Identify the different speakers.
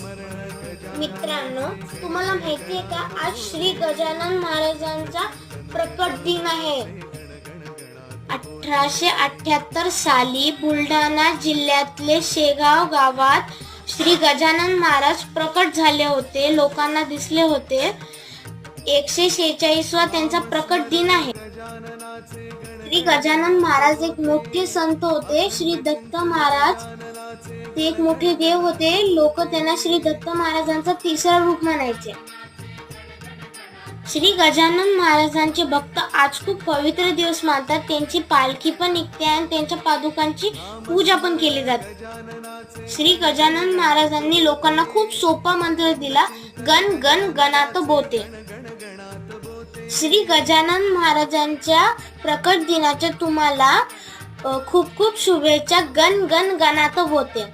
Speaker 1: मित्रांनो तुम्हाला माहिती आहे का? आज श्री गजानन महाराजांचा प्रकट दिन आहे. अठराशे अठ्याहत्तर साली बुलढाणा जिल्ह्यातले शेगाव गावात श्री गजानन महाराज प्रकट झाले होते. लोकांना दिसले होते. एकशे शेहेचाळीसवा त्यांचा प्रकट दिन आहे. श्री गजानन महाराज एक मोठे संत होते. श्री दत्त महाराज ते एक मोठे देव होते. लोक त्यांना श्री दत्त महाराजांचा तिसरा रूप म्हणायचे. श्री गजानन महाराजांचे भक्त आज खूप पवित्र दिवस मानतात. त्यांची पालखी पण निघते आणि त्यांच्या पादुकांची पूजा पण केली जाते. श्री गजानन महाराजांनी लोकांना खूप सोपा मंत्र दिला. गण गण गणात बोते. श्री गजानन महाराजांच्या प्रकट दिनाच्या तुम्हाला खूप खूप शुभेच्छा. गण गण गणात होते.